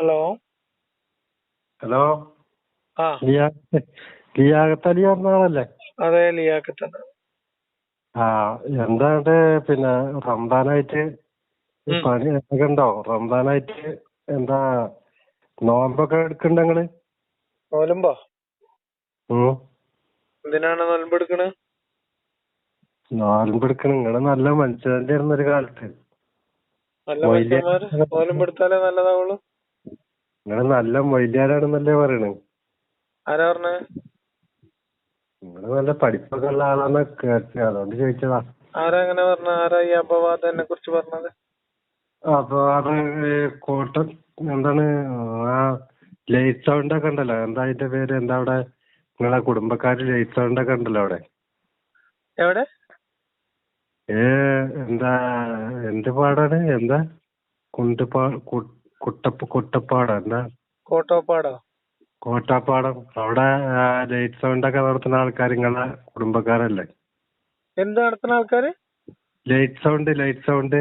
Hello hello ആ ലിയാഖത്തലി പറഞ്ഞ ആളല്ലേ അതെ ലിയാഖത്ത് ആ എന്താണ് പിന്നെ റംദാനായിട്ട് പണി ഉണ്ടോ റംസാനായിട്ട് എന്താ നോമ്പൊക്കെ എടുക്കണ്ട നിങ്ങൾ? നോലമ്പോ എന്തിനാണ് നോലമ്പ് എടുക്കണത് നോമ്പ് എടുക്കണ. നിങ്ങൾ നല്ല മനുഷ്യന്റെ ആയിരുന്നു ഒരു കാലത്ത് നോലമ്പ് എടുത്താലേ നല്ലതാവുള്ളൂ. നിങ്ങൾ നല്ല മൊയ്ലിയാരാണെന്നല്ലേ പറയണേ? ആരാ പറഞ്ഞേ? നിങ്ങൾ നല്ല പഠിപ്പൊക്കെ ഉള്ള ആളാന്ന് കേട്ടു അതുകൊണ്ട് ചോദിച്ചതാ. ആരാ അങ്ങനെ പറഞ്ഞ? ആരാ ഈ കുറിച്ച് പറഞ്ഞത്? അപ്പൊ അത് കോട്ടൺ എന്താണ് ആ ലൈറ്റ് സൗണ്ട് ഒക്കെ ഉണ്ടല്ലോ. എന്താ അതിന്റെ പേര്? എന്താ അവിടെ? നിങ്ങളെ കുടുംബക്കാര് ലൈറ്റ് സൗണ്ട് ഒക്കെ ഉണ്ടല്ലോ അവിടെ? എവിടെ? ഏ എന്താ എന്ത് പാടാണ്? എന്താ? കുണ്ടുപാ കു- കുട്ടപ്പ കുട്ടപ്പാടം എന്താ? കോട്ടോപ്പാടോ? കോട്ടാപ്പാടം. അവിടെ ലൈറ്റ് സൗണ്ട് ഒക്കെ നടത്തുന്ന ആൾക്കാർ നിങ്ങളെ കുടുംബക്കാരല്ലേ? എന്ത് നടത്തുന്ന ആൾക്കാര്? Light sound light sound.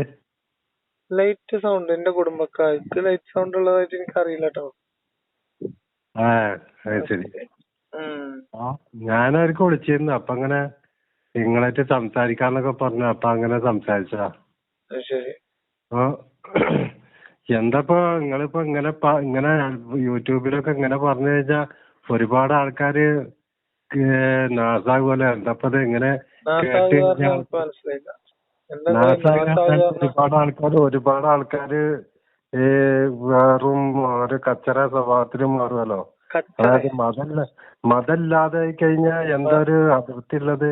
Light sound. എന്റെ കുടുംബക്കാർക്ക് ലൈറ്റ് സൗണ്ട് ഉള്ളതായിട്ട് എനിക്ക് അറിയില്ല കേട്ടോ ആ അത് ശരി. ഞാനവർക്ക് വിളിച്ചിരുന്നു. അപ്പൊ അങ്ങനെ നിങ്ങളായിട്ട് സംസാരിക്കാന്നൊക്കെ പറഞ്ഞു. അപ്പൊ അങ്ങനെ സംസാരിച്ചതാ. ശരി. അപ്പൊ എന്താപ്പോ നിങ്ങളിപ്പോ ഇങ്ങനെ പ- ഇങ്ങനെ യൂട്യൂബിലൊക്കെ ഇങ്ങനെ പറഞ്ഞു കഴിഞ്ഞാ ഒരുപാട് ആൾക്കാര് നാസാകുമല്ലോ എന്താപ്പോ ഇത് ഇങ്ങനെ കേട്ട് ഒരുപാട് ആൾക്കാര് ഒരുപാട് ആൾക്കാര് ഈ വെറും ഒരു കച്ചറ സ്വഭാവത്തിൽ മാറുമല്ലോ അതായത് മതല്ല മതല്ലാതായി കഴിഞ്ഞാ എന്താ ഒരു അതിർത്തി ഉള്ളത്?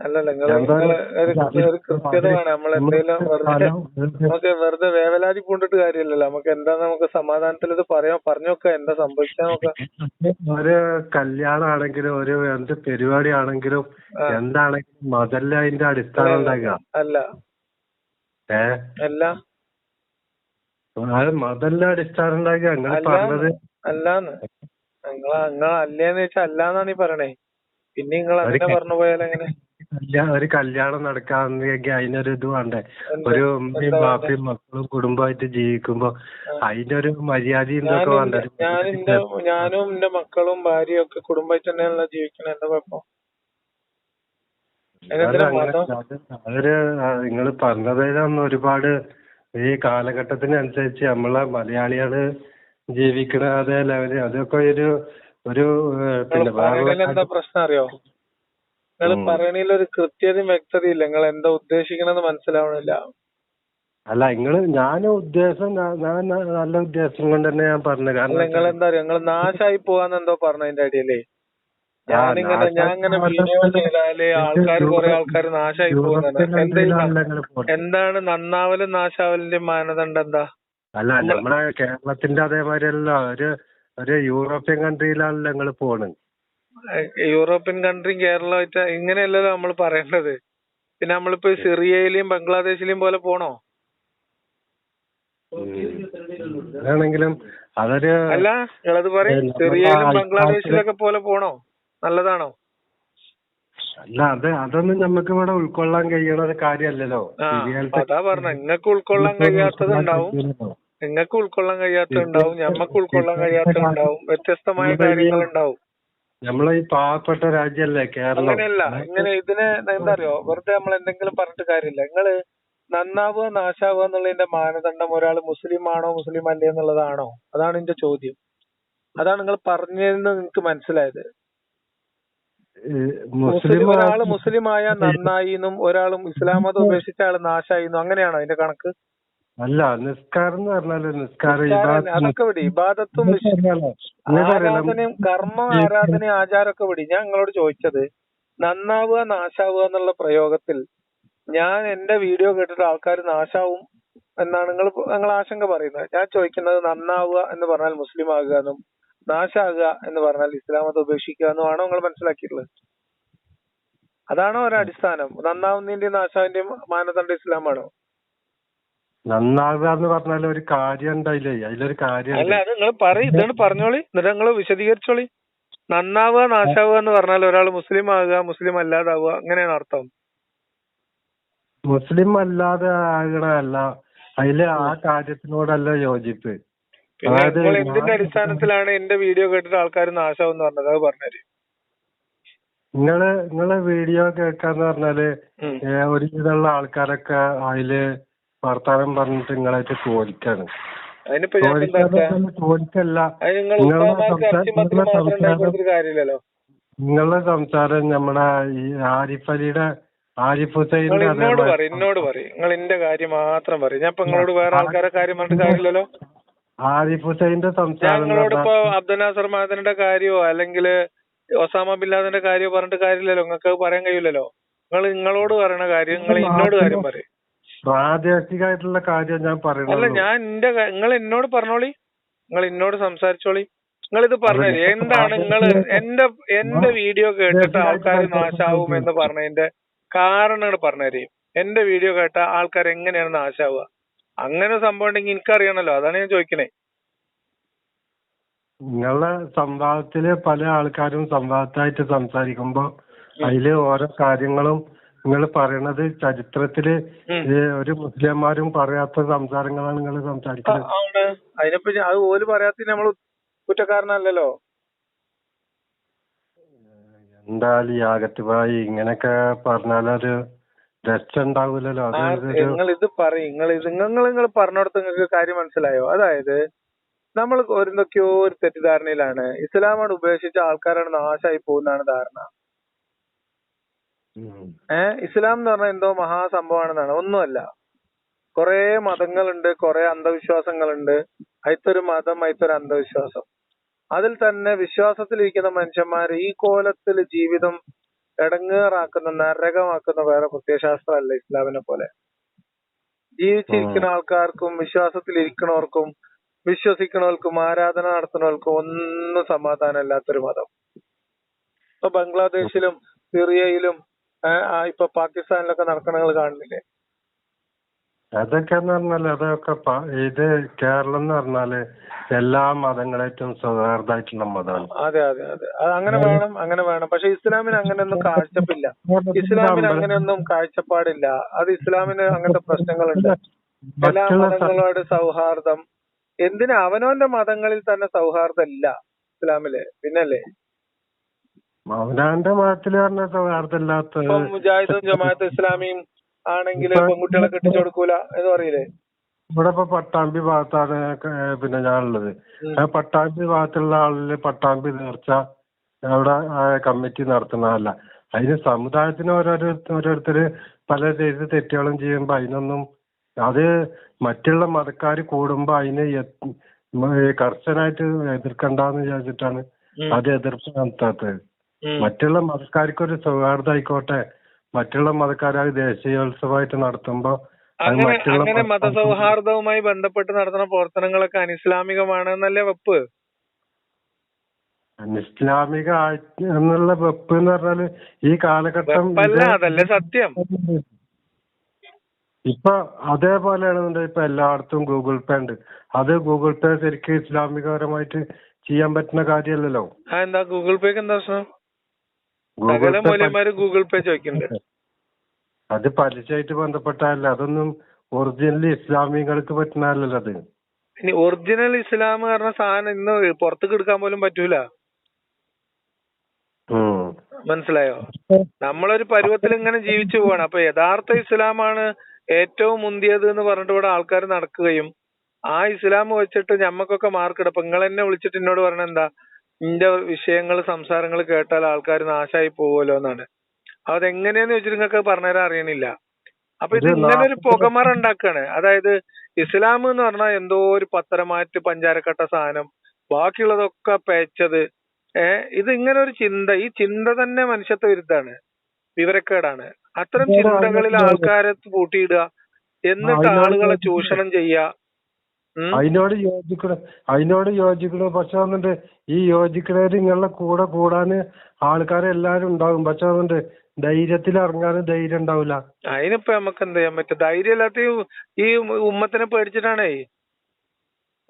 അല്ലല്ല നിങ്ങൾ നിങ്ങൾ ഒരു കൃത്യത വേണം. നമ്മൾ എന്തെങ്കിലും വെറുതെ നമുക്ക് വെറുതെ വേവലാതി പൂണ്ടിട്ട് കാര്യമില്ലല്ലോ. നമുക്ക് എന്താ നമുക്ക് സമാധാനത്തിൽ ഇത് പറയാം പറഞ്ഞു നോക്കാം എന്താ സംഭവിച്ചാ നോക്കാം കല്യാണം ആണെങ്കിലും ഒരു എന്ത് പരിപാടി ആണെങ്കിലും. എന്താണെങ്കിലും മതല്ല അതിന്റെ അടിസ്ഥാനം ഉണ്ടാക്കുക അല്ല. ഏ? അല്ല. മതല്ല അടിസ്ഥാനം ഉണ്ടാക്കുക അങ്ങനെ പറഞ്ഞത് അല്ലാന്ന്. നിങ്ങൾ നിങ്ങൾ അല്ലേന്ന് വെച്ചാ അല്ലാന്നാണ് ഈ പറയണേ. പിന്നെ നിങ്ങൾ അങ്ങനെ പറഞ്ഞു പോയാലെങ്ങനെ ഒരു കല്യാണം നടക്കാന്നെങ്കിൽ അതിനൊരു ഇത് വേണ്ടേ? ഒരു ഉമ്മയും ബാപ്പയും മക്കളും കുടുംബമായിട്ട് ജീവിക്കുമ്പോ അതിനൊരു മര്യാദയും ഇതൊക്കെ വേണ്ടേ? എന്റെ ഞാനും എന്റെ മക്കളും ഭാര്യയും ഒക്കെ കുടുംബമായിട്ട് തന്നെയാണല്ലോ ജീവിക്കണത് എന്താ കുഴപ്പം? അതിനെന്തിനാ മതം നിങ്ങൾ പറഞ്ഞതിലൊന്നും ഒരുപാട് ഈ കാലഘട്ടത്തിനനുസരിച്ച് നമ്മളെ മലയാളികൾ ജീവിക്കണ അതേ ലെവൽ അതൊക്കെ ഒരു ഒരു ഏഹ്, പിന്നെ പറയണതിൽ വേറെ എന്താ പ്രശ്നം അറിയോ? നിങ്ങൾ. പറയണതിൽ ഒരു കൃത്യതയും ഇല്ല. നിങ്ങൾ എന്താ ഉദ്ദേശിക്കണെന്ന് മനസ്സിലാവണില്ല. അല്ല നിങ്ങൾ ഞാൻ ഉദ്ദേശം ഞാൻ നല്ല ഉദ്ദേശം കൊണ്ട് തന്നെ ഞാൻ പറഞ്ഞു അല്ല കാരണം നിങ്ങൾ എന്താ പറയാ നിങ്ങൾ നാശായി പോവാന്ന് എന്തോ പറഞ്ഞതിന്റെ അടിയല്ലേ ആ, ഞാനിങ്ങനെ ഞാൻ ഇങ്ങനെ വീഡിയോ. ചെയ്താൽ ആൾക്കാർ കുറെ ആൾക്കാർ നാശായി പോണത്. എന്താണ് നന്നാവലും നാശാവലിന്റെ മാനദണ്ഡം എന്താ? അല്ല നമ്മളെ കേരളത്തിന്റെ അതേമാതിരി അല്ല ഒരു ഒരു യൂറോപ്യൻ കൺട്രിയിലാണല്ലോ നിങ്ങൾ പോണത്. യൂറോപ്യൻ കൺട്രിയും കേരളമായിട്ട് ഇങ്ങനെയല്ലല്ലോ നമ്മൾ പറയേണ്ടത്. പിന്നെ നമ്മളിപ്പോ സിറിയയിലെയും ബംഗ്ലാദേശിലെയും പോലെ പോണോ? അല്ല നിങ്ങളത് പറയും. സിറിയയിലും ബംഗ്ലാദേശിലൊക്കെ പോലെ പോണോ? നല്ലതാണോ? അല്ല അത് അതൊന്നും നമുക്ക് ഇവിടെ ഉൾക്കൊള്ളാൻ കഴിയണ ഒരു കാര്യമല്ലല്ലോ അതാ പറഞ്ഞ. നിങ്ങക്ക് ഉൾക്കൊള്ളാൻ കഴിയാത്തത് ഉണ്ടാവും നിങ്ങക്ക് ഉൾക്കൊള്ളാൻ കഴിയാത്തത് ഉണ്ടാവും ഞമ്മക്ക് ഉൾക്കൊള്ളാൻ കഴിയാത്തത് ഉണ്ടാവും വ്യത്യസ്തമായ കാര്യങ്ങൾ ഉണ്ടാവും നമ്മളെ ഈ പാവപ്പെട്ട രാജ്യല്ലേ കേരളം. അങ്ങനെയല്ല ഇങ്ങനെ ഇതിനെ എന്താ അറിയോ വെറുതെ നമ്മൾ എന്തെങ്കിലും പറഞ്ഞിട്ട് കാര്യമില്ല. നിങ്ങൾ നന്നാവുക നാശാവുക എന്നുള്ളതിന്റെ മാനദണ്ഡം ഒരാൾ മുസ്ലിം ആണോ മുസ്ലിം അല്ലേ എന്നുള്ളതാണോ? അതാണ് എന്റെ ചോദ്യം. അതാണ് നിങ്ങൾ പറഞ്ഞതെന്ന് നിങ്ങൾക്ക് മനസ്സിലായത്. മുസ്ലിം ഒരാൾ ഒരാൾ മുസ്ലിം ആയാൽ നന്നായി എന്നും ഒരാളും ഇസ്ലാം മതം ഉപേക്ഷിച്ച ആൾ നാശായി എന്നും അങ്ങനെയാണോ അതിന്റെ കണക്ക്? അല്ല നിസ്കാരം എന്ന് പറഞ്ഞാൽ നിസ്കാരം അതൊക്കെ വിടി. ഇബാദത്തും? ആരാധനയും കർമ്മ ആരാധനയും ആചാരമൊക്കെ വിടി. ഞാൻ നിങ്ങളോട് ചോദിച്ചത് നന്നാവുക നാശാവുക എന്നുള്ള പ്രയോഗത്തിൽ ഞാൻ എന്റെ വീഡിയോ കേട്ടിട്ട് ആൾക്കാർ നാശാവും എന്നാണ് നിങ്ങൾ നിങ്ങൾ ആശങ്ക പറയുന്നത്. ഞാൻ ചോദിക്കുന്നത് നന്നാവുക എന്ന് പറഞ്ഞാൽ മുസ്ലിം ആകുക എന്നും നാശാകുക എന്ന് പറഞ്ഞാൽ ഇസ്ലാം മതം ഉപേക്ഷിക്കുക എന്നുമാണോ നിങ്ങൾ മനസ്സിലാക്കിയിട്ടുള്ളത്? അതാണോ ഒരു അടിസ്ഥാനം നന്നാവുന്നതിന്റെയും നാശാവിന്റെയും മാനദണ്ഡം ഇസ്ലാമാണോ? നന്നാകുക എന്ന് പറഞ്ഞാൽ ഒരു കാര്യം ഉണ്ടായില്ലേ? അതിലൊരു കാര്യം അല്ല അത് നിങ്ങൾ പറയും ഇതാണ് പറഞ്ഞോളി. എന്നിട്ട് നിങ്ങൾ വിശദീകരിച്ചോളി. നന്നാവുക നാശാവുക എന്ന് പറഞ്ഞാൽ ഒരാൾ മുസ്ലിം ആകുക മുസ്ലിം അല്ലാതാവുക അങ്ങനെയാണ് അർത്ഥം. മുസ്ലിം അല്ലാതെ ആകണ അല്ല. അതിൽ ആ കാര്യത്തിനോടല്ല യോജിപ്പ്. അതായത് എന്തിന്റെ അടിസ്ഥാനത്തിലാണ് എന്റെ വീഡിയോ കേട്ടിട്ട് ആൾക്കാർ നാശാവും എന്ന് പറഞ്ഞത്? അത് പറഞ്ഞു നിങ്ങൾ നിങ്ങളെ വീഡിയോ കേൾക്കാന്ന് പറഞ്ഞാൽ ഒരുവിധമുള്ള ആൾക്കാരൊക്കെ അതിൽ വർത്താനം പറഞ്ഞിട്ട് നിങ്ങളായിട്ട് ചോദിക്കാണ്. അതിനിപ്പോ ചോദിക്കല്ല. നിങ്ങളുടെ സംസാരം- നമ്മുടെ ഈ ആരിഫ് അലിയുടെ ആരിഫ് ഹുസൈന്റെ എന്നോട് പറയും എന്നോട് പറയും. നിങ്ങൾ എന്റെ കാര്യം മാത്രം പറയും. ഞാൻ ഇപ്പൊ നിങ്ങളോട് വേറെ ആൾക്കാരെ കാര്യം പറഞ്ഞിട്ട് കാര്യമില്ലല്ലോ. ആരിഫ് ഹുസൈന്റെ സംസാരം പറഞ്ഞാൽ അബ്ദുൽ നാസർ മാദന്റെ കാര്യമോ അല്ലെങ്കിൽ ഒസാമ ബില്ലാദിന്റെ കാര്യോ കാര്യമോ പറഞ്ഞിട്ട് കാര്യമില്ലല്ലോ. നിങ്ങൾക്ക് പറയാൻ കഴിയില്ലല്ലോ. നിങ്ങൾ നിങ്ങളോട് പറയണ കാര്യം നിങ്ങൾ എന്നോട് കാര്യം പറയും. പ്രാദേശികമായിട്ടുള്ള കാര്യം ഞാൻ അല്ല പറയുന്നത് ഞാൻ എന്റെ നിങ്ങൾ എന്നോട് പറഞ്ഞോളി. നിങ്ങൾ എന്നോട് സംസാരിച്ചോളി. നിങ്ങൾ ഇത് പറഞ്ഞത് എന്താണ് നിങ്ങൾ എന്റെ എന്റെ വീഡിയോ കേട്ടിട്ട് ആൾക്കാർ നാശാവും എന്ന് പറഞ്ഞതിന്റെ കാരണങ്ങൾ പറഞ്ഞുതരും. എന്റെ വീഡിയോ കേട്ട ആൾക്കാർ എങ്ങനെയാണ് നാശാവുക. അങ്ങനെ സംഭവം ഉണ്ടെങ്കിൽ എനിക്കറിയണല്ലോ. അതാണ് ഞാൻ ചോദിക്കണേ. നിങ്ങളെ സംവാദത്തിൽ പല ആൾക്കാരും സംവാദത്തായിട്ട് സംസാരിക്കുമ്പോ അതിൽ ഓരോ കാര്യങ്ങളും നിങ്ങൾ പറയണത് ചരിത്രത്തിൽ ഒരു മുസ്ലിംമാരും പറയാത്ത സംസാരങ്ങളാണ് നിങ്ങൾ സംസാരിക്കുന്നത് ആണ്. അതിനിപ്പോ ഞാൻ- അത് ഓൽ പറയാത്ത നമ്മൾ കുറ്റക്കാരനല്ലല്ലോ. എന്തായാലും ആകത്തുമായി ഇങ്ങനൊക്കെ പറഞ്ഞാലൊരു രക്ഷ ഉണ്ടാവൂലല്ലോ അത് നിങ്ങൾ ഇത് പറയും. നിങ്ങൾ ഇത് നിങ്ങൾ നിങ്ങൾ പറഞ്ഞിടത്ത് നിങ്ങൾക്ക് കാര്യം മനസ്സിലായോ? അതായത് നമ്മൾ എന്തൊക്കെയോ ഒരു തെറ്റിദ്ധാരണയിലാണ്. ഇസ്ലാമാണ് ഉപേക്ഷിച്ച ആൾക്കാരാണ് നാശമായി പോകുന്നതാണ് ധാരണ. ഏഹ് ഇസ്ലാം എന്ന് പറഞ്ഞാൽ എന്തോ മഹാസംഭവമാണെന്നാണ്. ഒന്നുമല്ല. കുറെ മതങ്ങളുണ്ട് കുറെ അന്ധവിശ്വാസങ്ങളുണ്ട്. അയിത്തൊരു മതം അയിത്തൊരു അന്ധവിശ്വാസം. അതിൽ തന്നെ വിശ്വാസത്തിലിരിക്കുന്ന മനുഷ്യന്മാർ ഈ കോലത്തിൽ ജീവിതം എടങ്ങേറാക്കുന്ന നരകമാക്കുന്ന വേറെ പ്രത്യയശാസ്ത്രമല്ല ഇസ്ലാമിനെ പോലെ. ജീവിച്ചിരിക്കുന്ന ആൾക്കാർക്കും വിശ്വാസത്തിലിരിക്കണവർക്കും വിശ്വസിക്കണവർക്കും ആരാധന നടത്തുന്നവർക്കും ഒന്നും സമാധാനമില്ലാത്തൊരു മതം. ഇപ്പൊ ബംഗ്ലാദേശിലും സിറിയയിലും ഇപ്പൊ പാകിസ്ഥാനിലൊക്കെ നടക്കണങ്ങൾ കാണുന്നില്ലേ അതൊക്കെന്ന് പറഞ്ഞാൽ അതൊക്കെ ഇത് കേരളം എന്ന് പറഞ്ഞാൽ എല്ലാ മതങ്ങളേറ്റവും സൗഹാർദ്ദമായിട്ടുള്ള മതമാണ്. അതെ അതെ അതെ. അത് അങ്ങനെ വേണം അങ്ങനെ വേണം. പക്ഷെ ഇസ്ലാമിന് അങ്ങനെയൊന്നും കാഴ്ചപ്പില്ല. ഇസ്ലാമിന് അങ്ങനെയൊന്നും കാഴ്ചപ്പാടില്ല. അത് ഇസ്ലാമിന് അങ്ങനത്തെ പ്രശ്നങ്ങളുണ്ട്. എല്ലാ മതങ്ങളോട് സൗഹാർദ്ദം. എന്തിനാ? അവനവന്റെ മതങ്ങളിൽ തന്നെ സൗഹാർദ്ദം ഇല്ല ഇസ്ലാമിൽ. പിന്നല്ലേ? അവനാന്റെ മതത്തിൽ പറഞ്ഞ സൗഹാർദ്ദമില്ലാത്ത മുജാഹിദും ജമാഅത്ത് ഇസ്ലാമിയും ആണെങ്കിൽ പെൺകുട്ടികളെ കെട്ടിച്ചു കൊടുക്കൂല എന്ന് പറയില്ലേ ഇവിടെ ഇപ്പൊ പട്ടാമ്പി ഭാഗത്താണ് പിന്നെ ഞാനുള്ളത് പട്ടാമ്പി ഭാഗത്തുള്ള ആളിൽ പട്ടാമ്പി നേർച്ച അവിടെ കമ്മിറ്റി നടത്തുന്നതല്ല അതിന് സമുദായത്തിന് ഓരോരോ ഓരോരുത്തര് പല ചെയ്ത് തെറ്റുകളും ചെയ്യുമ്പോ അതിനൊന്നും അത് മറ്റുള്ള മതക്കാര് കൂടുമ്പോ അതിന് കർശനായിട്ട് എതിർക്കണ്ടെന്ന് വിചാരിച്ചിട്ടാണ്. അത് എതിർപ്പ് നടത്താത്തത്. മറ്റുള്ള മതക്കാർക്കൊരു സൗഹാർദ്ദം ആയിക്കോട്ടെ മറ്റുള്ള മതക്കാർ അത് ദേശീയോത്സവമായിട്ട് നടത്തുമ്പോ അങ്ങനെ അങ്ങനെ മതക്കാർക്ക് മതസൗഹാർദ്ദവുമായി ബന്ധപ്പെട്ട് നടത്തുന്ന പ്രവർത്തനങ്ങളൊക്കെ അനിസ്ലാമികമാണ് എന്നല്ലേ വെപ്പ്? അനിസ്ലാമിക എന്നുള്ള വെപ്പ് എന്ന് പറഞ്ഞാൽ ഈ കാലഘട്ടം അതല്ലേ സത്യം. ഇപ്പൊ അതേപോലെയാണെന്നുണ്ട് ഇപ്പൊ എല്ലായിടത്തും ഗൂഗിൾ പേ ഉണ്ട്. അത് ഗൂഗിൾ പേ ശരിക്കും ഇസ്ലാമികപരമായിട്ട് ചെയ്യാൻ പറ്റുന്ന കാര്യമല്ലല്ലോ. എന്താ ഗൂഗിൾ പേക്ക് എന്താ പ്രശ്നം? സകല ഗൂഗിൾ പേ ചോദിക്കുന്നുണ്ട്. അത് പലിശയായിട്ട് ബന്ധപ്പെട്ടതല്ല അതൊന്നും ഒറിജിനലി ഇസ്ലാമികൾക്ക് പറ്റുന്നതല്ലല്ലോ അത്. ഇനി ഒറിജിനൽ ഇസ്ലാം പറഞ്ഞ സാധനം ഇന്ന് പുറത്തേക്ക് എടുക്കാൻ പോലും പറ്റൂല. മനസ്സിലായോ? നമ്മളൊരു പരുവത്തിൽ ഇങ്ങനെ ജീവിച്ചു പോവാണ്. അപ്പൊ യഥാർത്ഥ ഇസ്ലാമാണ് ഏറ്റവും മുന്തിയത് എന്ന് പറഞ്ഞിട്ട് ഇവിടെ ആൾക്കാർ നടക്കുകയും ആ ഇസ്ലാം വെച്ചിട്ട് ഞമ്മക്കൊക്കെ മാർക്ക് ഇടപ്പോ നിങ്ങൾ എന്നെ വിളിച്ചിട്ട് എന്നോട് പറഞ്ഞ എന്താ? ഇന്റെ വിഷയങ്ങൾ സംസാരങ്ങൾ കേട്ടാൽ ആൾക്കാർ നാശായി പോവുമല്ലോ എന്നാണ്. അതെങ്ങനെയാന്ന് വെച്ചാൽ നിങ്ങൾക്ക് പറഞ്ഞുതരാൻ അറിയണില്ല. അപ്പൊ ഇത് ഇങ്ങനെ ഒരു പുകമറ ഉണ്ടാക്കാണ്. അതായത് ഇസ്ലാം എന്ന് പറഞ്ഞാൽ എന്തോ ഒരു പത്തരമാറ്റ് പഞ്ചാരക്കട്ട സാധനം ബാക്കിയുള്ളതൊക്കെ പേച്ചത്. ഏഹ് ഇത് ഇങ്ങനെ ഒരു ചിന്ത ഈ ചിന്ത തന്നെ മനുഷ്യത്വ വിരുദ്ധാണ് വിവരക്കേടാണ്. അത്തരം ചിന്തകളിൽ ആൾക്കാരെ കൂട്ടിയിടുക എന്നിട്ട് ആളുകളെ ചൂഷണം ചെയ്യുക. അതിനോട് യോജിക്കണ അതിനോട് യോജിക്കണ പക്ഷെ വന്നിട്ട് ഈ യോജിക്കണവര് നിങ്ങളുടെ കൂടെ കൂടാന് ആൾക്കാരെല്ലാരും ഉണ്ടാവും. പക്ഷെ വന്നിട്ട് ധൈര്യത്തിൽ ഇറങ്ങാനും ധൈര്യം ഉണ്ടാവില്ല. അതിനിപ്പോ നമുക്ക് എന്ത് ചെയ്യാൻ പറ്റും? ധൈര്യമില്ലാത്ത ഈ- ഈ ഉമ്മത്തിനെ പേടിച്ചിട്ടാണേ.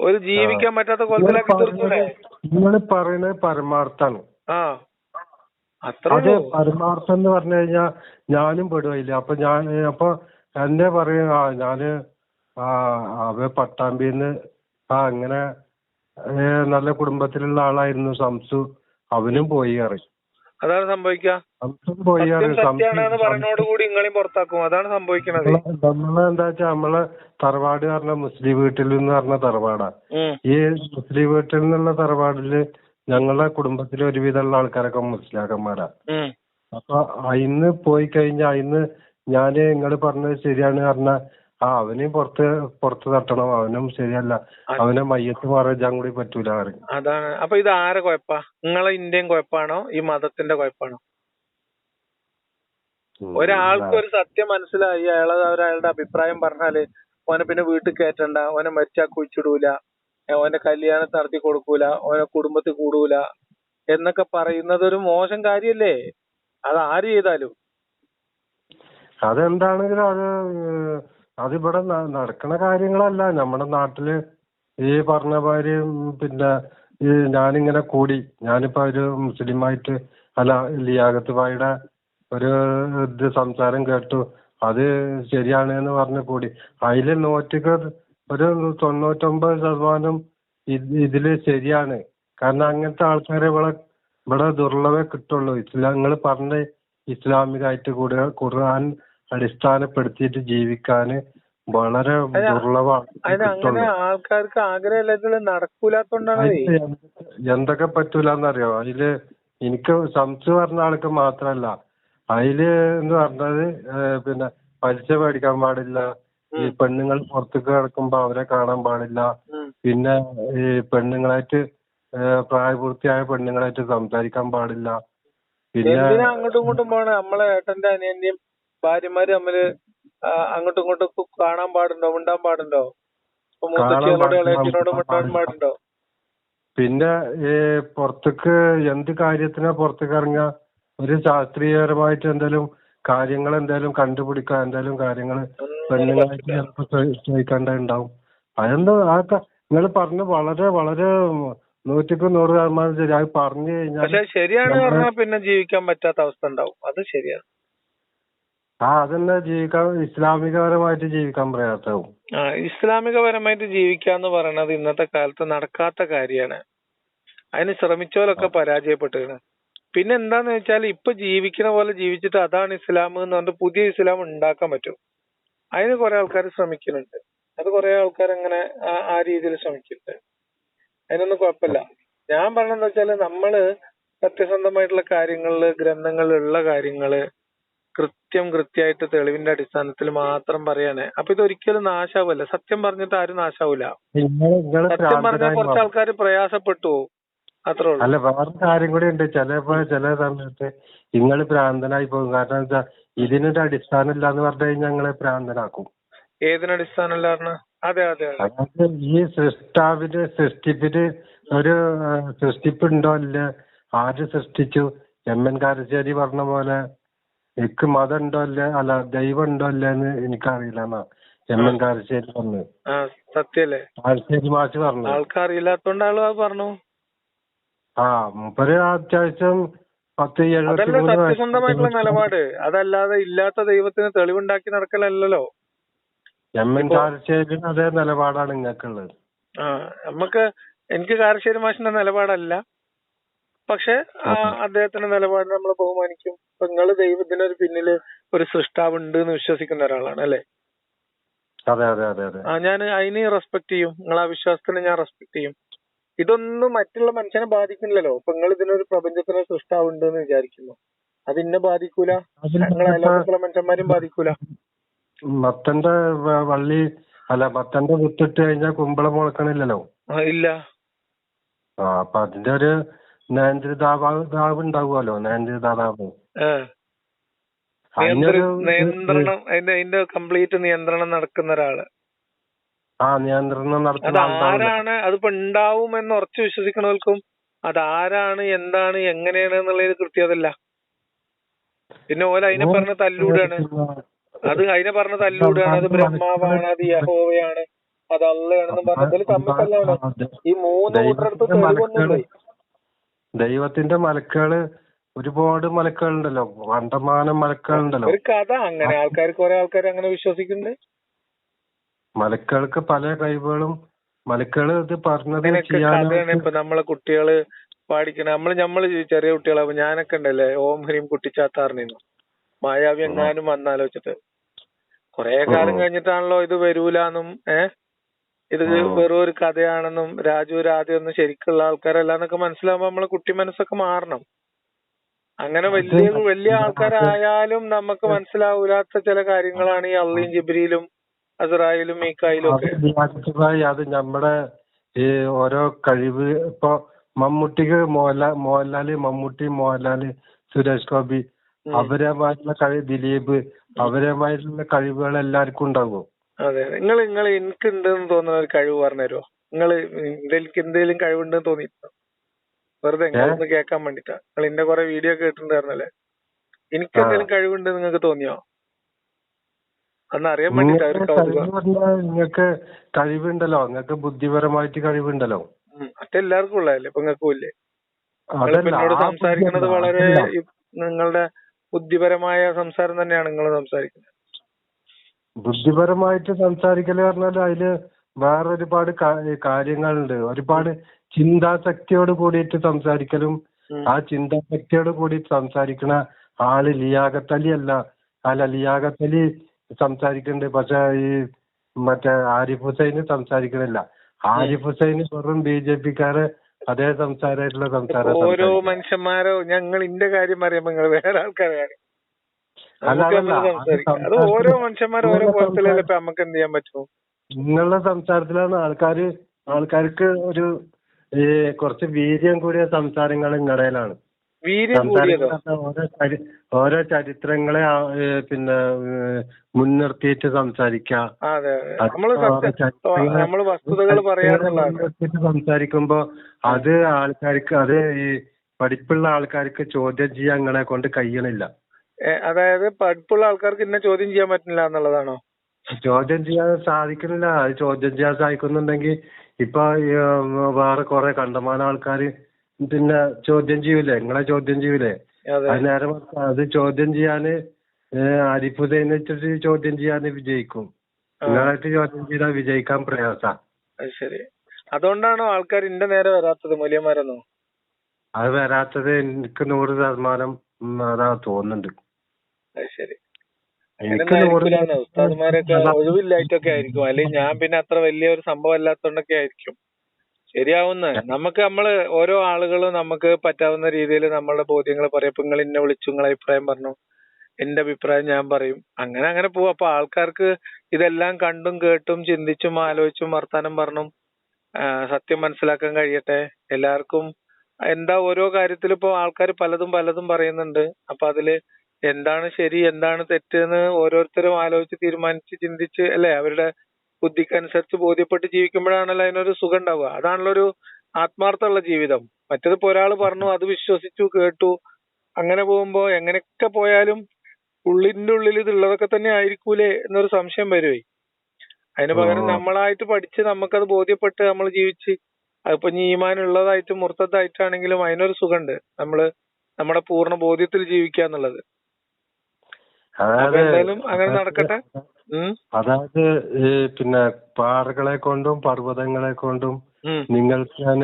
ഒരു ജീവിക്കാൻ പറ്റാത്ത കൊലത്തിലാക്കി നിങ്ങൾ പറയുന്നത് പരമാർത്ഥാണ്. ആ. അത് പരമാർത്ഥം എന്ന് പറഞ്ഞു കഴിഞ്ഞാൽ ഞാനും പെടുവായില്ല. അപ്പൊ ഞാൻ അപ്പൊ എന്നെ പറയാ ഞാൻ ആ അത് പട്ടാമ്പിന്ന് ആ അങ്ങനെ നല്ല കുടുംബത്തിലുള്ള ആളായിരുന്നു സംസു അവനും പോയി പറയും. അതാണ് സംഭവിക്കുക സംസും പോയി സത്യം അറിയും സത്യമാണെന്ന് പറയുന്നതോട് കൂടി ഇങ്ങളെയും പുറത്താക്കും. അതാണ് സംഭവിക്കണത്. നമ്മളെ എന്താ വെച്ചാ നമ്മളെ തറവാട് പറഞ്ഞ മുസ്ലിം വീട്ടിൽ നിന്ന് പറഞ്ഞ തറവാടാ. ഈ മുസ്ലിം വീട്ടിൽ നിന്നുള്ള തറവാടിൽ ഞങ്ങളെ കുടുംബത്തിലെ ഒരുവിധമുള്ള ആൾക്കാരൊക്കെ മുസ്ലിയാക്കന്മാരാ. ഉം. അപ്പൊ അയിന്ന് പോയി കഴിഞ്ഞ അയിന്ന് ഞാൻ നിങ്ങൾ പറഞ്ഞത് ശരിയാണ് പറഞ്ഞ ആ അവനെയും പുറത്ത് പുറത്ത് തട്ടണം. അവനും ശരിയല്ല. അവനെ മയ്യത്ത് മാറാൻ കൂടി പറ്റൂല പറയും. അതാണ്. അപ്പൊ ഇത് ആരെ കുഴപ്പാ? നിങ്ങളെ ഇന്ത്യൻ കുഴപ്പാണോ? ഈ മതത്തിന്റെ കുഴപ്പാണോ. ഒരാൾക്ക് ഒരു സത്യം മനസ്സിലായി. അയാളെ അയാളുടെ അഭിപ്രായം പറഞ്ഞാൽ ഓനെ പിന്നെ വീട്ടിൽ കയറ്റണ്ട. ഓനെ മരിച്ചാ കുഴിച്ചിടൂല. ഓന്റെ കല്യാണം നടത്തി കൊടുക്കൂല. ഓനെ കുടുംബത്തിൽ കൂടൂല. എന്നൊക്കെ പറയുന്നത് ഒരു മോശം കാര്യല്ലേ? അത് ആര് ചെയ്താലും. അതെന്താണെങ്കിലും അത് അതിവിടെ നടക്കണ കാര്യങ്ങളല്ല. നമ്മുടെ നാട്ടിൽ ഈ പറഞ്ഞ മാതിരി പിന്നെ ഈ ഞാനിങ്ങനെ കൂടി ഞാനിപ്പോ ഒരു മുസ്ലിമായിട്ട് അല്ല ലിയാഖത്ത് ഭായിയുടെ ഒരു ഇത് സംസാരം കേട്ടു. അത് ശരിയാണ് എന്ന് പറഞ്ഞു കൂടി. അതിൽ നൂറ്റിക്ക് ഒരു തൊണ്ണൂറ്റൊമ്പത് ശതമാനം ഇത് ശരിയാണ്. കാരണം അങ്ങനത്തെ ആൾക്കാരെ ഇവിടെ ഇവിടെ ദുർലഭേ കിട്ടുള്ളൂ. ഇസ്ലാം നിങ്ങൾ പറഞ്ഞ ഇസ്ലാമികമായിട്ട് ഖുർആൻ അടിസ്ഥാനപ്പെടുത്തിയിട്ട് ജീവിക്കാന് വളരെ ദുർലഭമാണ് ആൾക്കാർക്ക് ആഗ്രഹമില്ലാത്തത് നടക്കൂലാത്തോണ്ടാണ് എന്തൊക്കെ- പറ്റൂലെന്നറിയോ? അതിൽ എനിക്ക് സംശയം പറഞ്ഞ ആൾക്ക് മാത്രല്ല അതിൽ എന്ന് പറഞ്ഞത് പിന്നെ പലിശ മേടിക്കാൻ പാടില്ല. ഈ പെണ്ണുങ്ങൾ പുറത്തേക്ക് കിടക്കുമ്പോ അവരെ കാണാൻ പാടില്ല. പിന്നെ ഈ പെണ്ണുങ്ങളായിട്ട് പ്രായപൂർത്തിയായ പെണ്ണുങ്ങളായിട്ട് സംസാരിക്കാൻ പാടില്ല. പിന്നെ അങ്ങോട്ടും ഇങ്ങോട്ടും പോണ? നമ്മളെ ഏട്ടന്റെ അനിയന്റെയും ഭാര്യമാര് തമ്മിൽ അങ്ങോട്ടും ഇങ്ങോട്ടും കാണാൻ പാടുണ്ടോ? മിണ്ടാൻ പാടുണ്ടോ? മുത്തച്ഛിയോട് പാടില്ല, മിണ്ടാൻ പാടുണ്ടോ? പിന്നെ ഈ പുറത്തേക്ക് എന്ത് കാര്യത്തിനാ പുറത്തേക്ക് ഇറങ്ങുക? ഒരു ശാസ്ത്രീയപരമായിട്ട് എന്തെങ്കിലും കാര്യങ്ങൾ എന്തായാലും കണ്ടുപിടിക്കാൻ എന്തായാലും കാര്യങ്ങൾ പെണ്ണുങ്ങളായിട്ട് ചിലപ്പോ ചോ- ചോദിക്കേണ്ടതുണ്ടാവും അതെന്താ അതൊക്കെ നിങ്ങൾ പറഞ്ഞ വളരെ വളരെ നൂറ്റിക്ക് നൂറ് ശതമാനം ശരി അത് പറഞ്ഞു കഴിഞ്ഞാൽ ശരിയാണ് പറഞ്ഞാൽ പിന്നെ ജീവിക്കാൻ പറ്റാത്ത അവസ്ഥ ഉണ്ടാവും. അത് ശരിയാണ്. ആ അതന്നെ ജീവിക്കാൻ ഇസ്ലാമികപരമായിട്ട് ജീവിക്കാൻ പ്രയാസാവും. ആ ഇസ്ലാമികപരമായിട്ട് ജീവിക്കാന്ന് പറയണത് ഇന്നത്തെ കാലത്ത് നടക്കാത്ത കാര്യമാണ് അതിന് ശ്രമിച്ചവരൊക്കെ പരാജയപ്പെട്ടിരുന്നു പിന്നെ എന്താന്ന് വെച്ചാൽ ഇപ്പൊ ജീവിക്കണ പോലെ ജീവിച്ചിട്ട് അതാണ് ഇസ്ലാം എന്ന് പറഞ്ഞിട്ട് പുതിയ ഇസ്ലാം ഉണ്ടാക്കാൻ പറ്റും. അതിന് കുറെ ആൾക്കാർ ശ്രമിക്കുന്നുണ്ട് അത് കുറെ ആൾക്കാർ അങ്ങനെ ആ- ആ രീതിയിൽ ശ്രമിക്കുന്നുണ്ട് അതിനൊന്നും കുഴപ്പമില്ല. ഞാൻ പറഞ്ഞെന്ന് വെച്ചാൽ നമ്മൾ സത്യസന്ധമായിട്ടുള്ള കാര്യങ്ങളിൽ ഗ്രന്ഥങ്ങളിലുള്ള കാര്യങ്ങൾ കൃത്യം കൃത്യമായിട്ട് തെളിവിന്റെ അടിസ്ഥാനത്തിൽ മാത്രം പറയാണ്. അപ്പൊ ഇത് ഒരിക്കലും നാശാവല്ല സത്യം പറഞ്ഞിട്ട് ആരും നാശാവൂല. സത്യം പറഞ്ഞാൽ കുറച്ച്. ആൾക്കാർ പ്രയാസപ്പെട്ടു. പോകും. അത്രേ ഉള്ളൂ. അല്ല വേറെ കാര്യം കൂടി ഉണ്ട്. ചിലപ്പോ ചില സമയത്ത് നിങ്ങൾ ഭ്രാന്തനായി പോകും. കാരണം എന്താ? ഇതിനൊരു അടിസ്ഥാനം ഇല്ലാന്ന് പറഞ്ഞു കഴിഞ്ഞാൽ ഞങ്ങളെ ഭ്രാന്തനാക്കും. ഏതിനടിസ്ഥാനം പറഞ്ഞ? അതെ അതെ അതെ. അതായത് ഈ സൃഷ്ടാവിന് സൃഷ്ടിപ്പിന് ഒരു സൃഷ്ടിപ്പുണ്ടോ? ഇല്ല. ആര് സൃഷ്ടിച്ചു? എം എൻ കാരശ്ശേരി പറഞ്ഞ പോലെ എനിക്ക് മതം ഉണ്ടോ ഇല്ല? അല്ല ദൈവം ഉണ്ടോ ഇല്ല എന്ന് എനിക്കറിയില്ല എന്നാ. എം എൻ കാരശ്ശേരി പറഞ്ഞത് സത്യല്ലേ? കാരശ്ശേരി മാഷ് പറഞ്ഞു. ആൾക്കറിയില്ലാത്തോണ്ട് ആൾ പറഞ്ഞു? ആ മൂപ്പര് അത്യാവശ്യം പത്ത് സത്യസന്ധമായിട്ടുള്ള നിലപാട്. അതല്ലാതെ ഇല്ലാത്ത ദൈവത്തിന് തെളിവുണ്ടാക്കി നടക്കലല്ലോ എം എൻ കാരശ്ശേരി അതേ നിലപാടാണ് നിങ്ങൾക്കുള്ളത് ആ നമുക്ക് എനിക്ക് കാരശ്ശേരി മാഷിന്റെ നിലപാടല്ല. പക്ഷെ അദ്ദേഹത്തിന്റെ നിലപാട് നമ്മൾ ബഹുമാനിക്കും. നിങ്ങൾ ദൈവത്തിന്റെ ഒരു പിന്നിൽ ഒരു സൃഷ്ടാവ് ഉണ്ട് എന്ന് വിശ്വസിക്കുന്ന ഒരാളാണ് അല്ലെ? അതെ അതെ അതെ അതെ. ആ ഞാൻ അതിനെ റെസ്പെക്ട് ചെയ്യും. നിങ്ങൾ ആ വിശ്വാസത്തിനെ ഞാൻ റെസ്പെക്ട് ചെയ്യും. ഇതൊന്നും മറ്റുള്ള മനുഷ്യനെ ബാധിക്കുന്നില്ലല്ലോ. ഇപ്പൊ നിങ്ങൾ ഇതിനൊരു പ്രപഞ്ചത്തിന് സൃഷ്ടാവ് ഉണ്ട് എന്ന് വിചാരിക്കുന്നു. അത് ഇന്നെ ബാധിക്കൂല? അയലോകത്തുള്ള മനുഷ്യന്മാരും ബാധിക്കൂല? മത്തന്റെ വള്ളി അല്ല മത്തന്റെ വിത്തിട്ട് കഴിഞ്ഞാൽ കുമ്പളം മുളക്കണില്ലല്ലോ. ഇല്ല. ആ അപ്പൊ അതിന്റെ ഒരു നിയന്ത്രിതാവ് ഉണ്ടാവുമല്ലോ നിയന്ത്രിതാവ് ആ. അതിനൊരു നിയന്ത്രി- നിയന്ത്രണം അതിന്റെ കംപ്ലീറ്റ് നിയന്ത്രണം നടക്കുന്ന ഒരാൾ. ആ നിയന്ത്രണം നടത്തുന്ന ആരാണ് അതിപ്പോ ഉണ്ടാവും എന്ന് ഉറച്ചു വിശ്വസിക്കണവർക്കും അത് ആരാണ് എന്താണ് എങ്ങനെയാണ് എന്നുള്ളത് കൃത്യതല്ല പിന്നെ ഓല അതിനെ പറഞ്ഞ തല്ലൂടാണ്. അത് അതിനെ പറഞ്ഞ തല്ലൂടാണ്. അത് ബ്രഹ്മാവാണ് അത് യഹോവയാണ് അത് അള്ളയാണെന്ന് പറഞ്ഞതിൽ തമ്മിത്തല്ലാണ് ഈ മൂന്ന് കൂട്ടരടുത്ത് തെളിവൊന്നുമില്ലേ ദൈവത്തിന്റെ മലക്കുകൾ ഒരുപാട് മലക്കുകളുണ്ടല്ലോ. കണ്ടമാനം മലക്കുകളുണ്ടല്ലോ. ഒരു കഥ അങ്ങനെ. ആൾക്കാർ കുറെ ആൾക്കാർ അങ്ങനെ വിശ്വസിക്കുന്നുണ്ട്. മലക്കുകൾക്ക് പല കഴിവുകളും മലക്കുകൾ ഇത് പറഞ്ഞത് ഇപ്പൊ നമ്മളെ കുട്ടികൾ പാടിക്കണ. നമ്മൾ നമ്മൾ ചെറിയ കുട്ടികളാവുമ്പോ ഞാനൊക്കെ ഉണ്ടല്ലേ ഓം ഹ്രീം കുട്ടിച്ചാത്താറിനു മായാവി എങ്ങാനും വന്നാലോചിച്ചിട്ട്. കൊറേ കാലം. കഴിഞ്ഞിട്ടാണല്ലോ ഇത് വരൂലെന്നും ഏ ഇത്. വെറും ഒരു കഥയാണെന്നും രാജു രാധ ഒന്നും ശരിക്കുള്ള ആൾക്കാരല്ല എന്നൊക്കെ മനസ്സിലാവുമ്പോ നമ്മളെ കുട്ടി മനസ്സൊക്കെ മാറണം അങ്ങനെ വല്യ വലിയ ആൾക്കാരായാലും നമുക്ക് മനസ്സിലാവൂലാത്ത ചില കാര്യങ്ങളാണ് ഈ അള്ളിയും ജിബ്രിയിലും അസറായിലും മീക്കായിലും അത് ഒക്കെ അത് നമ്മുടെ ഈ ഓരോ കഴിവ് ഇപ്പൊ മമ്മൂട്ടിക്ക് മോഹൻലാൽ മോഹൻലാൽ മമ്മൂട്ടി മോഹൻലാൽ സുരേഷ് ഗോപി. അവരമായിട്ടുള്ള കഴിവ് ദിലീപ് അവരമായിട്ടുള്ള കഴിവുകൾ എല്ലാവർക്കും ഉണ്ടാകും അതെ നിങ്ങൾ നിങ്ങൾ എനിക്ക് ഉണ്ടെന്ന് തോന്നുന്ന ഒരു കഴിവ് പറഞ്ഞു തരുമോ നിങ്ങൾ എനിക്ക് എന്തെങ്കിലും കഴിവുണ്ടെന്ന് തോന്നിയിട്ടുണ്ടോ വെറുതെ ഒന്ന് കേൾക്കാൻ വേണ്ടിട്ടാ നിങ്ങൾ ഇന്റെ കുറെ വീഡിയോ കേട്ടിട്ടുണ്ടായിരുന്നല്ലേ എനിക്ക്. എന്തെങ്കിലും കഴിവുണ്ട് നിങ്ങൾക്ക് തോന്നിയോ? അന്ന് അറിയാൻ വേണ്ടിട്ടാ ഒരു നിങ്ങൾക്ക് കൗതുകം. കഴിവ് നിങ്ങൾക്ക് കഴിവുണ്ടല്ലോ. നിങ്ങൾക്ക് ബുദ്ധിപരമായിട്ട് കഴിവുണ്ടല്ലോ. അത് എല്ലാവർക്കും ഉള്ളതല്ലേ? ഇപ്പൊ നിങ്ങൾക്കും ഇല്ലേ? എന്നോട് സംസാരിക്കുന്നത് വളരെ നിങ്ങളുടെ ബുദ്ധിപരമായ സംസാരം തന്നെയാണ് നിങ്ങൾ സംസാരിക്കുന്നത്. ബുദ്ധിപരമായിട്ട് സംസാരിക്കൽ പറഞ്ഞാൽ അതിൽ വേറെ ഒരുപാട് കാര്യങ്ങളുണ്ട്. ഒരുപാട് ചിന്താശക്തിയോട് കൂടിയിട്ട് സംസാരിക്കലും ആ ചിന്താശക്തിയോട് കൂടി സംസാരിക്കണ ആൾ ലിയാഖത്ത് അലി അല്ല. അല്ല ലിയാഖത്ത് അലി സംസാരിക്കുന്നുണ്ട് പക്ഷെ ഈ മറ്റേ ആരിഫ് ഹുസൈന് സംസാരിക്കണില്ല. ആരിഫ് ഹുസൈന് വെറും ബി ജെ പിക്കാരെ അതേ സംസാരമായിട്ടുള്ള സംസാരം ഓരോ മനുഷ്യന്മാരോ ഞങ്ങൾ ഇന്റെ കാര്യം പറയുമ്പോ നിങ്ങൾ വേറെ ആൾക്കാരെ കാര്യം അല്ല, നമുക്ക് അതല്ല. തമ്മിൽ അത് ഓരോ മനുഷ്യന്മാരും ഓരോ നിങ്ങളുടെ കോലത്തിലല്ലേ ഇപ്പൊ നമുക്ക് എന്ത് ചെയ്യാൻ പറ്റും? നിങ്ങളുടെ സംസാരത്തിലാണ് ആൾക്കാര് ആൾക്കാർക്ക് ഒരു കുറച്ച് വീര്യം കൂടിയ സംസാരങ്ങൾ നിങ്ങളുടെയിലാണ് ഓരോ ഓരോ ചരിത്രങ്ങളെ പിന്നെ മുൻനിർത്തിയിട്ട് സംസാരിക്കുക മുൻനിർത്തിയിട്ട് സംസാരിക്കുമ്പോ അത് ആൾക്കാർക്ക് അത് ഈ പഠിപ്പുള്ള ആൾക്കാർക്ക് ചോദ്യം ചെയ്യാൻ നിങ്ങളെ കൊണ്ട് കഴിയണില്ല. അതായത് പഠിപ്പുള്ള ആൾക്കാർക്ക് ഇന്നെ ചോദ്യം ചെയ്യാൻ പറ്റില്ല എന്നുള്ളതാണോ? ചോദ്യം ചെയ്യാൻ സാധിക്കുന്നില്ല. അത് ചോദ്യം ചെയ്യാൻ സാധിക്കുന്നുണ്ടെങ്കിൽ ഇപ്പൊ വേറെ കുറെ കണ്ടമാന ആൾക്കാര് പിന്നെ ചോദ്യം ചെയ്യൂലേ? നിങ്ങളെ ചോദ്യം ചെയ്യൂലേ? അന്നേരം അത് നേരെ അത് ചോദ്യം ചെയ്യാന് ആരിഫ് വെച്ചിട്ട് ചോദ്യം ചെയ്യാന് വിജയിക്കും. നിങ്ങളായിട്ട് ചോദ്യം ചെയ്താൽ വിജയിക്കാൻ പ്രയാസ. ശരി. അതുകൊണ്ടാണോ ആൾക്കാർ ഇന്റെ നേരെ വരാത്തത് മൂല്യന്മാരെന്നോ? അത് വരാത്തത് എനിക്ക് നൂറ് ശതമാനം അതാ തോന്നുന്നുണ്ട്. അത് ശരി. ഉസ്താദ്മാരൊക്കെ ഒഴിവില്ലായിട്ടൊക്കെ ആയിരിക്കും. അല്ലെങ്കിൽ ഞാൻ പിന്നെ അത്ര വലിയ ഒരു സംഭവം അല്ലാത്തോണ്ടൊക്കെ ആയിരിക്കും. ശരിയാവുന്ന. നമുക്ക് നമ്മൾ ഓരോ ആളുകളും നമുക്ക് പറ്റാവുന്ന രീതിയിൽ നമ്മളുടെ ബോധ്യങ്ങൾ പറയും. ഇപ്പൊ നിങ്ങൾ എന്നെ വിളിച്ചു നിങ്ങളെ അഭിപ്രായം പറഞ്ഞു. എന്റെ അഭിപ്രായം ഞാൻ പറയും. അങ്ങനെ അങ്ങനെ പോവും. അപ്പൊ ആൾക്കാർക്ക് ഇതെല്ലാം കണ്ടും കേട്ടും ചിന്തിച്ചും ആലോചിച്ചും വർത്താനം പറഞ്ഞും സത്യം മനസ്സിലാക്കാൻ കഴിയട്ടെ. എല്ലാവർക്കും എന്താ ഓരോ കാര്യത്തിലും ഇപ്പൊ ആൾക്കാർ പലതും പലതും പറയുന്നുണ്ട്. അപ്പൊ അതിൽ എന്താണ് ശരി എന്താണ് തെറ്റ് എന്ന് ഓരോരുത്തരും ആലോചിച്ച് തീരുമാനിച്ച് ചിന്തിച്ച് അല്ലെ? അവരുടെ ബുദ്ധിക്കനുസരിച്ച് ബോധ്യപ്പെട്ട് ജീവിക്കുമ്പോഴാണല്ലോ അതിനൊരു സുഖം ഉണ്ടാവുക അതാണല്ലോ ഒരു ആത്മാർത്ഥമുള്ള ജീവിതം. മറ്റേതിപ്പോ ഒരാൾ പറഞ്ഞു അത് വിശ്വസിച്ചു കേട്ടു. അങ്ങനെ പോകുമ്പോ എങ്ങനെയൊക്കെ പോയാലും ഉള്ളിന്റെ ഉള്ളിൽ ഇതുള്ളതൊക്കെ തന്നെ ആയിരിക്കൂലേ എന്നൊരു സംശയം വരുവേ. അതിന് പകരം നമ്മളായിട്ട് പഠിച്ച് നമുക്കത് ബോധ്യപ്പെട്ട് നമ്മൾ ജീവിച്ച് അതിപ്പോ ഇനി ഈമാൻ ഉള്ളതായിട്ടും മുർത്തതായിട്ടാണെങ്കിലും അതിനൊരു സുഖമുണ്ട്. നമ്മൾ നമ്മുടെ പൂർണ ബോധ്യത്തിൽ ജീവിക്കുക എന്നുള്ളത്. അതായത് അങ്ങനെ നടക്കട്ടെ. അതായത് പിന്നെ പാറകളെ കൊണ്ടും പർവതങ്ങളെ കൊണ്ടും നിങ്ങൾക്ക് ഞാൻ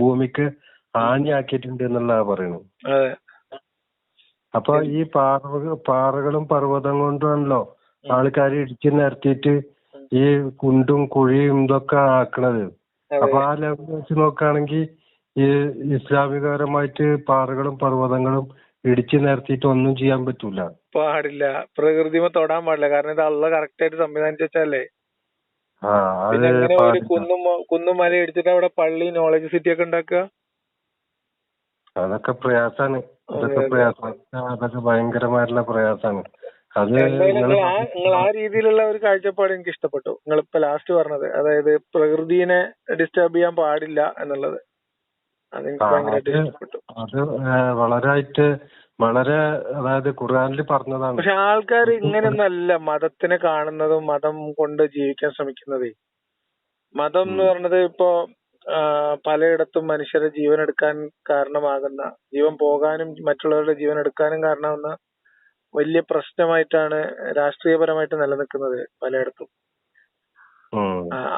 ഭൂമിക്ക് ആണിയാക്കിയിട്ടുണ്ട് എന്നുള്ളതാ പറയുന്നു. അതെ. അപ്പൊ ഈ പാറ പാറകളും പർവതം കൊണ്ടുമാണല്ലോ ആൾക്കാർ ഇടിച്ചു നിരത്തിയിട്ട് ഈ കുണ്ടും കുഴിയും ഇതൊക്കെ ആക്കണത്. അപ്പൊ ആ ലെവൽ വെച്ച് നോക്കുകയാണെങ്കിൽ ഈ ഇസ്ലാമികപരമായിട്ട് പാറകളും പർവതങ്ങളും ഇടിച്ചു നിരത്തിയിട്ട് ഒന്നും ചെയ്യാൻ പറ്റൂല. പാടില്ല. പ്രകൃതിമ തൊടാൻ പാടില്ല. കാരണം ഇത് അള്ള കറക്റ്റ് ആയിട്ട് സംവിധാനിച്ചു വെച്ചല്ലേ അത് പിന്നെ എങ്ങനെ ഒരു കുന്നും കുന്നും മല ഇടിച്ചിട്ട് അവിടെ പള്ളി നോളജ് സിറ്റി ഒക്കെ ഉണ്ടാക്കുക? അതൊക്കെ പ്രയാസാണ്. അതൊക്കെ അതെ, അതെ. പ്രയാസാണ് അതൊക്കെ ഭയങ്കരമായിട്ടുള്ള പ്രയാസാണ്. അത് നിങ്ങൾ ആ രീതിയിലുള്ള ഒരു കാഴ്ചപ്പാട് എനിക്ക് ഇഷ്ടപ്പെട്ടു. നിങ്ങൾ ഇപ്പൊ ലാസ്റ്റ് പറഞ്ഞത്. അതായത് പ്രകൃതിനെ ഡിസ്റ്റർബ് ചെയ്യാൻ പാടില്ല എന്നുള്ളത്. അത് വളരായിട്ട് വളരെ അതായത് ഖുർആനിൽ പറഞ്ഞതാണ്. പക്ഷെ ആൾക്കാർ ഇങ്ങനെയൊന്നും അല്ല മതത്തിനെ കാണുന്നതും മതം കൊണ്ട് ജീവിക്കാൻ ശ്രമിക്കുന്നതേ. മതം എന്ന് പറഞ്ഞത് ഇപ്പോ പലയിടത്തും മനുഷ്യരെ ജീവൻ എടുക്കാൻ കാരണമാകുന്ന ജീവൻ പോകാനും മറ്റുള്ളവരുടെ ജീവൻ എടുക്കാനും കാരണമാകുന്ന വലിയ പ്രശ്നമായിട്ടാണ് രാഷ്ട്രീയപരമായിട്ട് നിലനിൽക്കുന്നത് പലയിടത്തും.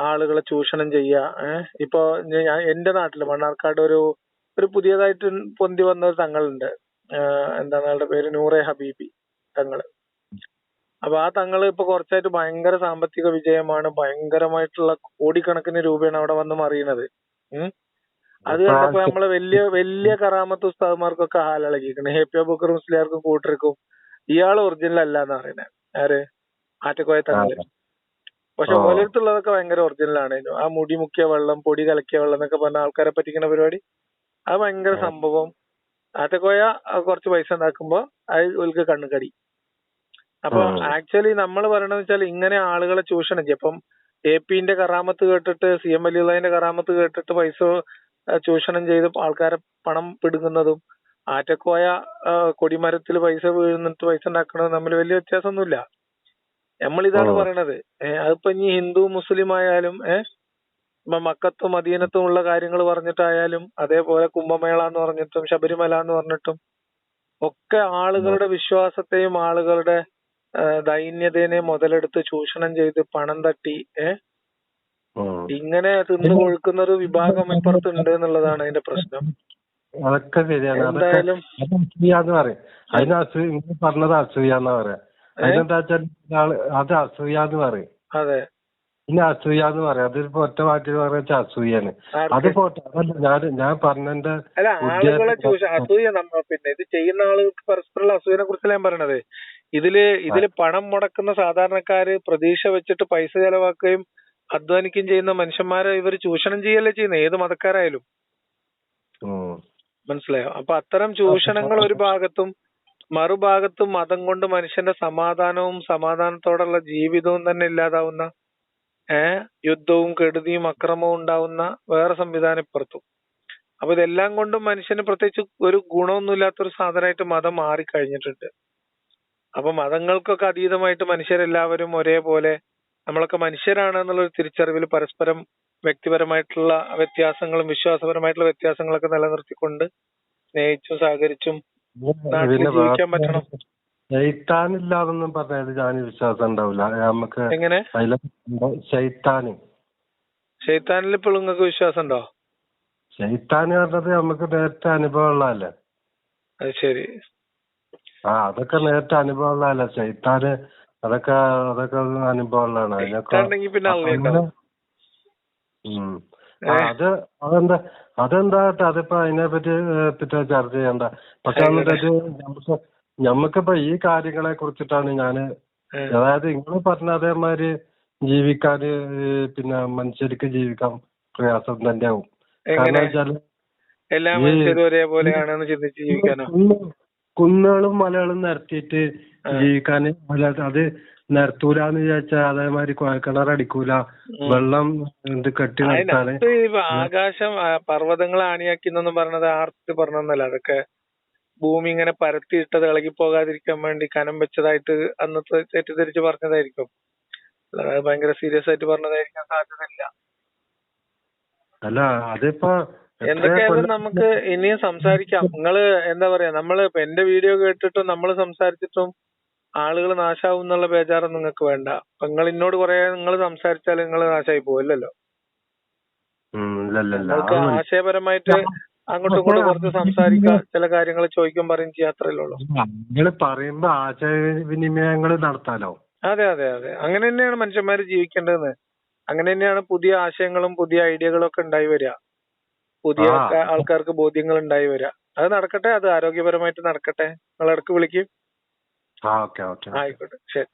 ആളുകളെ ചൂഷണം ചെയ്യുക ഏഹ് ഇപ്പൊ ഞാൻ എന്റെ നാട്ടിൽ മണ്ണാർക്കാട് ഒരു ഒരു പുതിയതായിട്ട് പൊന്തി വന്ന ഒരു തങ്ങളുണ്ട്. ഏഹ് എന്താണ് അയാളുടെ പേര്? നൂറെ ഹബീബി തങ്ങൾ. അപ്പൊ ആ തങ്ങൾ ഇപ്പൊ കുറച്ചായിട്ട് ഭയങ്കര സാമ്പത്തിക വിജയമാണ്. ഭയങ്കരമായിട്ടുള്ള കോടിക്കണക്കിന് രൂപയാണ് അവിടെ വന്ന് മറിയുന്നത് ഉം? അത് കണ്ടപ്പോ നമ്മളെ വലിയ വലിയ കറാമത്ത് ഉസ്താദ്മാർക്കൊക്കെ ഹാലിളകിക്കണ് ഹേപ്പിയ ബുക്കർ മുസ്ലിയാർക്കും കൂട്ടർക്കും ഇയാൾ ഒറിജിനൽ അല്ല എന്ന് പറയുന്നത് ആര്? ആറ്റക്കോയ തങ്ങൾ. പക്ഷെ ആ. ഓരോരുത്തുള്ളതൊക്കെ ഭയങ്കര ഒറിജിനൽ ആണ്. ആ മുടി മുക്കിയ വെള്ളം പൊടി കലക്കിയ വെള്ളം എന്നൊക്കെ പറഞ്ഞ ആൾക്കാരെ പറ്റിക്കുന്ന പരിപാടി. അത് ഭയങ്കര സംഭവം. ആറ്റക്കോയ കുറച്ച് പൈസ ഉണ്ടാക്കുമ്പോ അത് ഓൽക്ക് കണ്ണുകടി. അപ്പൊ. ആക്ച്വലി നമ്മൾ പറയണെന്ന് വെച്ചാൽ ഇങ്ങനെ ആളുകളെ ചൂഷണം ചെയ്യും. ഇപ്പം എ പിന്റെ കറാമത്ത് കേട്ടിട്ട് സി എം അലിയുള്ളതിന്റെ കറാമത്ത് കേട്ടിട്ട് പൈസ ചൂഷണം ചെയ്ത് ആൾക്കാരെ പണം പിടുങ്ങുന്നതും ആറ്റക്കോയ കൊടിമരത്തിൽ പൈസ വീഴുന്നിട്ട് പൈസ ഉണ്ടാക്കുന്നതും തമ്മിൽ വലിയ വ്യത്യാസമൊന്നുമില്ല. നമ്മൾ ഇതാണ് പറയണത്. ഏഹ് അതിപ്പോ ഇനി ഹിന്ദു മുസ്ലിം ആയാലും ഏഹ് ഇപ്പൊ മക്കത്തും മദീനത്തും ഉള്ള കാര്യങ്ങൾ പറഞ്ഞിട്ടായാലും അതേപോലെ കുംഭമേള എന്ന് പറഞ്ഞിട്ടും ശബരിമല എന്ന് പറഞ്ഞിട്ടും ഒക്കെ ആളുകളുടെ വിശ്വാസത്തെയും ആളുകളുടെ ആ, ദൈന്യതയെ മുതലെടുത്ത് ചൂഷണം ചെയ്ത് പണം തട്ടി ഏഹ് ഇങ്ങനെ തിന്നു കൊഴുക്കുന്ന ഒരു വിഭാഗം ഇപ്പുറത്തുണ്ട് എന്നുള്ളതാണ് അതിന്റെ പ്രശ്നം. അതൊക്കെ ശരിയാണ്. അതൊക്കെ എന്തായാലും അത് അസൂയാന്ന് പറയും. അതിന് അസൂയ പറഞ്ഞത് അസൂയാന്നാ പറയാ. ആൾ അത് അസൂയാന്ന് പറയും. അതെ. പിന്നെ അസൂയാന്ന് പറയാം. അതിപ്പോ ഒറ്റ വാക്കിൽ പറഞ്ഞ അസൂയാണ് അത്? പോട്ടെ അതല്ല ഞാൻ ഞാൻ പറഞ്ഞതിന്റെ അസൂയ പിന്നെ ഇത് ചെയ്യുന്ന ആളുകൾക്ക് പരസ്പരമുള്ള അസൂയനെ കുറിച്ചല്ല ഞാൻ പറയണത്? ഇതിൽ ഇതിൽ പണം മുടക്കുന്ന സാധാരണക്കാര് പ്രതീക്ഷ വെച്ചിട്ട് പൈസ ചെലവാക്കുകയും അധ്വാനിക്കുകയും ചെയ്യുന്ന മനുഷ്യന്മാരെ ഇവർ ചൂഷണം ചെയ്യല്ലേ ചെയ്യുന്നത് ഏത് മതക്കാരായാലും. മനസ്സിലായോ? അപ്പൊ അത്തരം ചൂഷണങ്ങൾ ഒരു ഭാഗത്തും മറുഭാഗത്തും മതം കൊണ്ട് മനുഷ്യന്റെ സമാധാനവും സമാധാനത്തോടുള്ള ജീവിതവും തന്നെ ഇല്ലാതാവുന്ന ഏഹ് യുദ്ധവും കെടുതിയും അക്രമവും ഉണ്ടാവുന്ന വേറെ സംവിധാനം ഇപ്പുറത്തും. അപ്പൊ ഇതെല്ലാം കൊണ്ടും മനുഷ്യന് പ്രത്യേകിച്ച് ഒരു ഗുണമൊന്നുമില്ലാത്തൊരു സാധനമായിട്ട് മതം മാറിക്കഴിഞ്ഞിട്ടുണ്ട്. അപ്പൊ മതങ്ങൾക്കൊക്കെ അതീതമായിട്ട് മനുഷ്യരെല്ലാവരും ഒരേപോലെ നമ്മളൊക്കെ മനുഷ്യരാണ് എന്നുള്ളൊരു തിരിച്ചറിവിൽ പരസ്പരം വ്യക്തിപരമായിട്ടുള്ള വ്യത്യാസങ്ങളും വിശ്വാസപരമായിട്ടുള്ള വ്യത്യാസങ്ങളൊക്കെ നിലനിർത്തിക്കൊണ്ട് സ്നേഹിച്ചും സഹകരിച്ചും ശൈത്താനില്ലാതൊന്നും പറഞ്ഞാൽ ഞാൻ വിശ്വാസം ഉണ്ടാവില്ല നമുക്ക് എങ്ങനെ? അതിലൊക്കെ ശൈത്താന്. ഷെയ്ത്താനിൽ ഇപ്പോൾ നിങ്ങൾക്ക് വിശ്വാസം ഉണ്ടോ? ശൈത്താന് പറഞ്ഞത് നമുക്ക് നേരത്തെ അനുഭവം ഉള്ളതല്ലേ? അത് ശരി. ആ അതൊക്കെ നേരത്തെ അനുഭവം ഉള്ളതല്ലേ? ശൈത്താന് അതൊക്കെ അതൊക്കെ അനുഭവം ഉള്ളതാണ്. അതിനൊക്കെ പിന്നെ അത് അതെന്താ അതെന്താട്ടെ അതിപ്പോ അതിനെ പറ്റി ചർച്ച ചെയ്യണ്ട. പക്ഷെ എന്നിട്ട് നമുക്ക് ഞമ്മക്കിപ്പോ ഈ കാര്യങ്ങളെ കുറിച്ചിട്ടാണ് ഞാൻ അതായത് നിങ്ങൾ പറഞ്ഞ അതേമാതിരി ജീവിക്കാന് പിന്നെ മനുഷ്യർക്ക് ജീവിക്കാൻ പ്രയാസം തന്നെയാവും. കാരണം വെച്ചാൽ എല്ലാ ഈ- മനുഷ്യരും ഒരേപോലെയാണെന്ന് ചിന്തിച്ച് ജീവിക്കാനോ? കുന്ന് കുന്നുകളും മലകളും നിരത്തിയിട്ട്. ജീവിക്കാന് അത് നിരത്തൂലെന്ന് വിചാരിച്ചാൽ അതേമാതിരി ഉം. വെള്ളം ഇത് കെട്ടി നിർത്താന്. ആകാശം പർവതങ്ങൾ ആണിയാക്കിന്നെന്ന് പറഞ്ഞത് ആർത്തി പറഞ്ഞൊന്നല്ല. അതൊക്കെ ഭൂമി ഇങ്ങനെ പരത്തിയിട്ടത് ഇളകി പോകാതിരിക്കാൻ വേണ്ടി കനം വെച്ചതായിട്ട് അന്നത്തെ തെറ്റിദ്ധരിച്ച് പറഞ്ഞതായിരിക്കും. അല്ലാതെ ഭയങ്കര സീരിയസ് ആയിട്ട് പറഞ്ഞതായിരിക്കാൻ സാധ്യതയില്ല. അല്ല അതിപ്പോ എന്തൊക്കെയായാലും നമുക്ക് ഇനിയും സംസാരിക്കാം. നിങ്ങൾ എന്താ പറയാ നമ്മൾ എന്റെ വീഡിയോ കേട്ടിട്ടും നമ്മൾ സംസാരിച്ചിട്ടും ആളുകൾ നാശാവും എന്നുള്ള ബേജാറൊന്നും നിങ്ങൾക്ക് വേണ്ട. നിങ്ങൾ എന്നോട് കുറെ നിങ്ങൾ സംസാരിച്ചാൽ നിങ്ങൾ നാശായി പോവില്ലല്ലോ. നിങ്ങൾക്ക് ആശയപരമായിട്ട് അങ്ങോട്ടും ഇങ്ങോട്ടും കുറച്ച് സംസാരിക്കാം ചില കാര്യങ്ങൾ ചോദിക്കും പറയും ചെയ്യാം അത്രയല്ലേ ഉള്ളൂ. നിങ്ങൾ പറയുമ്പോ ആശയവിനിമയങ്ങൾ നടത്താലോ? അതെ അതെ അതെ. അങ്ങനെ തന്നെയാണ് മനുഷ്യന്മാർ ജീവിക്കേണ്ടതെന്ന്. അങ്ങനെ തന്നെയാണ് പുതിയ ആശയങ്ങളും പുതിയ ഐഡിയകളും ഒക്കെ ഉണ്ടായി വരിക. പുതിയ ആൾക്കാർക്ക് ബോധ്യങ്ങൾ ഉണ്ടായി വരിക. അത് നടക്കട്ടെ അത് ആരോഗ്യപരമായിട്ട് നടക്കട്ടെ. നിങ്ങൾ ഇടയ്ക്ക് വിളിക്കും. ആ ഓക്കെ ഓക്കെ ആയിക്കോട്ടെ. ശരി.